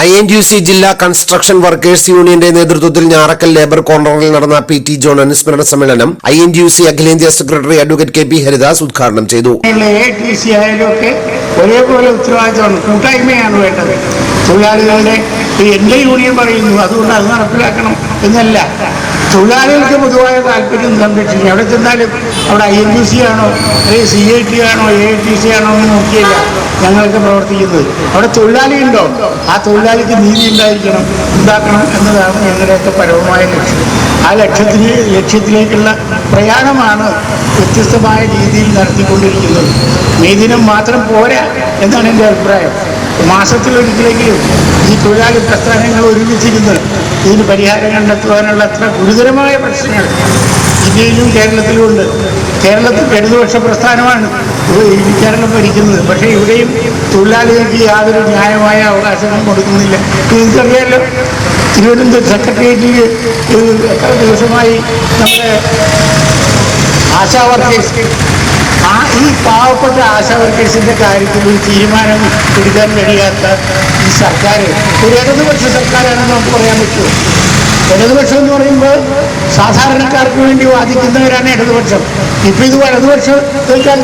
I N U C ജില്ലാ construction workers യൂണിയന്റെ നേതൃത്വത്തിൽ ഞാറക്കൽ ലേബർ കോർണറിൽ നടന്ന പി ടി ജോൺ അനുസ്മരണ സമ്മേളനം ഐ എൻ യു സി അഖിലേന്ത്യാ secretary advocate K P Haridas ഉദ്ഘാടനം ചെയ്തു. ഒരേപോലെ ഉത്തരവാദിത്തമാണ്. കൂട്ടായ്മയാണ് വേണ്ടത്. തൊഴിലാളികളുടെ എന്റെ യൂണിയൻ പറയുന്നു അതുകൊണ്ട് അത് നടപ്പിലാക്കണം എന്നല്ല. തൊഴിലാളികൾക്ക് പൊതുവായ താല്പര്യം സംരക്ഷിക്കുക അവിടെ ചെന്നാലും അവിടെ ഐ എൻ യു സി ആണോ അല്ലെങ്കിൽ സി ഐ ടി ആണോ എ ടി സി ആണോ എന്ന് നോക്കിയല്ല ഞങ്ങൾക്ക് പ്രവർത്തിക്കുന്നത്. അവിടെ തൊഴിലാളി ഉണ്ടോ? ആ തൊഴിലാളിക്ക് നീതി ഉണ്ടായിരിക്കണം ഉണ്ടാക്കണം എന്നതാണ് ഞങ്ങളുടെയൊക്കെ പരമമായ ലക്ഷ്യം. ആ ലക്ഷ്യത്തിന് ലക്ഷ്യത്തിലേക്കുള്ള പ്രയാണമാണ് വ്യത്യസ്തമായ രീതിയിൽ നടത്തിക്കൊണ്ടിരിക്കുന്നത്. നീതിനം മാത്രം പോരാ എന്നാണ് എന്റെ അഭിപ്രായം. മാസത്തിലൊരിക്കലെങ്കിലും ഈ തൊഴിലാളി പ്രസ്ഥാനങ്ങൾ ഒരുമിച്ചിരുന്ന് ഇതിന് പരിഹാരം കണ്ടെത്തുവാനുള്ള അത്ര ഗുരുതരമായ പ്രശ്നങ്ങൾ ഇന്ത്യയിലും കേരളത്തിലും ഉണ്ട് കേരളത്തിൽ ഇടതുപക്ഷ പ്രസ്ഥാനമാണ് കേരളം ഭരിക്കുന്നത്. പക്ഷേ ഇവിടെയും തൊഴിലാളികൾക്ക് യാതൊരു ന്യായമായ അവകാശങ്ങളും കൊടുക്കുന്നില്ല. നിങ്ങൾക്കറിയാമല്ലോ തിരുവനന്തപുരം സെക്രട്ടേറിയറ്റിൽ ദിവസമായി നമ്മുടെ ആശാ വർക്കേഴ്സ് ആ ഈ പാവപ്പെട്ട ആശാ വർക്കേഴ്സിന്റെ കാര്യത്തിൽ ഒരു തീരുമാനം എടുക്കാൻ കഴിയാത്ത ഈ സർക്കാർ ഒരു ഇടതുപക്ഷ സർക്കാരാണെന്ന് നമുക്ക് പറയാൻ പറ്റുമോ? ഇടതുപക്ഷം എന്ന് പറയുമ്പോൾ സാധാരണക്കാർക്ക് വേണ്ടി വാദിക്കുന്നവരാണ് ഇടതുപക്ഷം. ഇപ്പൊ ഇത് വലതുപക്ഷം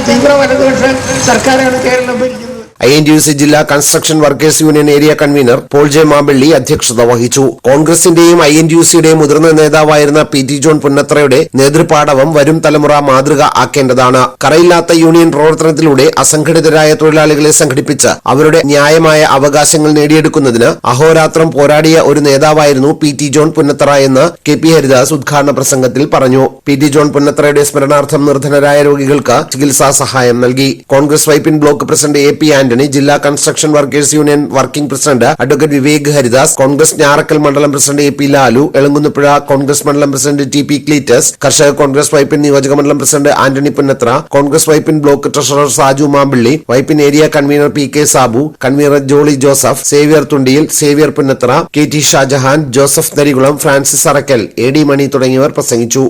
തീവ്ര വലതുപക്ഷ സർക്കാരാണ് കേരളം ഭരിക്കുന്നത്. ഐ എൻ യു സി ജില്ലാ construction workers union area convener Paul J Mampilly അധ്യക്ഷത വഹിച്ചു. കോൺഗ്രസിന്റെയും ഐ എൻ യു സിയുടെയും മുതിർന്ന നേതാവായിരുന്ന പി ടി ജോൺ പുന്നത്രയുടെ നേതൃപാടവം വരും തലമുറ മാതൃക ആക്കേണ്ടതാണ്. കറയില്ലാത്ത യൂണിയൻ പ്രവർത്തനത്തിലൂടെ അസംഘടിതരായ തൊഴിലാളികളെ സംഘടിപ്പിച്ച് അവരുടെ ന്യായമായ അവകാശങ്ങൾ നേടിയെടുക്കുന്നതിന് അഹോരാത്രം പോരാടിയ ഒരു നേതാവായിരുന്നു പി ടി ജോൺ പുന്നത്ര എന്ന് കെ പി ഹരിദാസ് ഉദ്ഘാടന പ്രസംഗത്തിൽ പറഞ്ഞു. പി ടി ജോൺ പുന്നത്രയുടെ സ്മരണാർത്ഥം നിർധനരായ രോഗികൾക്ക് ചികിത്സാ സഹായം നൽകി. Congress Vypin block president A P ജില്ലാ construction workers union working president advocate Vivek Haridas Congress Njarakkal മണ്ഡലം president A P Lalu Elankunnapuzha Congress മണ്ഡലം പ്രസിഡന്റ് ടി പി ക്ലീറ്റസ് കർഷക കോൺഗ്രസ് വൈപ്പിൻ നിയോജക മണ്ഡലം president Antony Punnathra Congress Vypin block treasurer Saju Mampilly Vypin area convener P K Sabu convener Jolly Joseph Xavier Thundiyil Xavier Punnathra K T Shajahan Joseph Narikulam Francis Arackal A D Mani തുടങ്ങിയവർ പ്രസംഗിച്ചു.